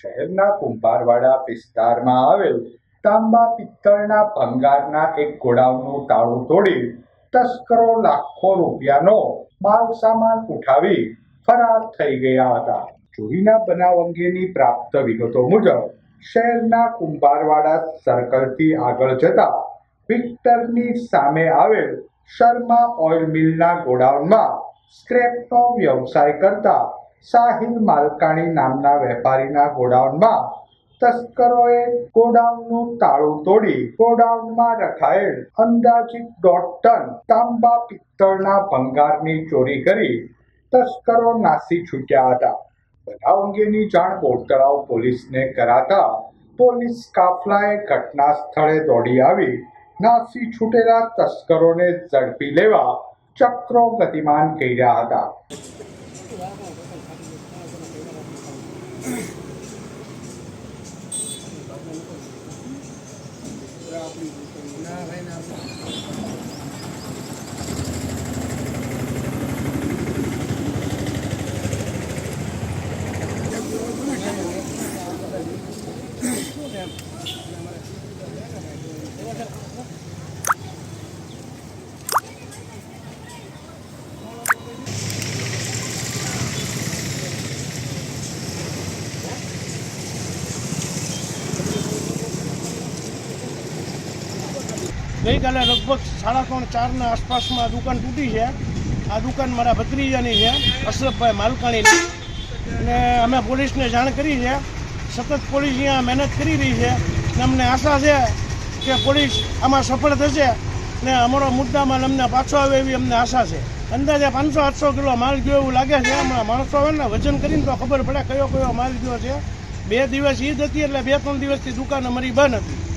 શહેરના કુંભારવાડા વિસ્તારમાં આવેલ તાંબા પિત્તળના ભંગારના એક ગોડાઉનનું તાળું તોડી તસ્કરો લાખો રૂપિયાનો માલ સામાન ઉઠાવી ફરાર થઈ ગયા હતા. ચોરીના બનાવ અંગેની પ્રાપ્ત વિગતો મુજબ, શહેરના કુંભારવાડા સર્કલથી આગળ જતા વિક્ટરની સામે આવેલ શર્મા ઓઇલ મિલના ગોડાઉનમાં સ્ક્રેપનો વ્યવસાય કરતા સાહિલ માલકાણી નામના વેપારીના ગોડાઉનમાં તસ્કરોએ ગોડાઉનનું તાળું તોડી ગોડાઉનમાં રખાયેલ અંદાજિત દોઢ ટન તાંબા પિત્તળના ભંગારની ચોરી કરી તસ્કરો નાસી છૂટ્યા હતા. બનાવ અંગેની જાણ બોરતળાવ પોલીસને કરાતા પોલીસ કાફલાએ ઘટના સ્થળે દોડી આવી નાસી છૂટેલા તસ્કરોને ઝડપી લેવા ચક્રો ગતિમાન કર્યા હતા. n'a rien à voir. ગઈકાલે લગભગ સાડા ત્રણ ચારના આસપાસમાં દુકાન તૂટી છે. આ દુકાન મારા ભત્રીજાની છે, અશરફભાઈ માલકાણીની. અને અમે પોલીસને જાણ કરી છે. સતત પોલીસ અહીંયા મહેનત કરી રહી છે. અને અમને આશા છે કે પોલીસ આમાં સફળ થશે ને અમારો મુદ્દામાં અમને પાછો આવે એવી અમને આશા છે. અંદાજે પાંચસો, આઠસો કિલો માલ ગયો એવું લાગે છે. હમણાં માણસો આવે ને વજન કરીને તો ખબર પડે કયો કયો માલ ગયો છે. બે દિવસ ઈદ હતી એટલે બે, ત્રણ દિવસથી દુકાન અમારી બંધ હતી.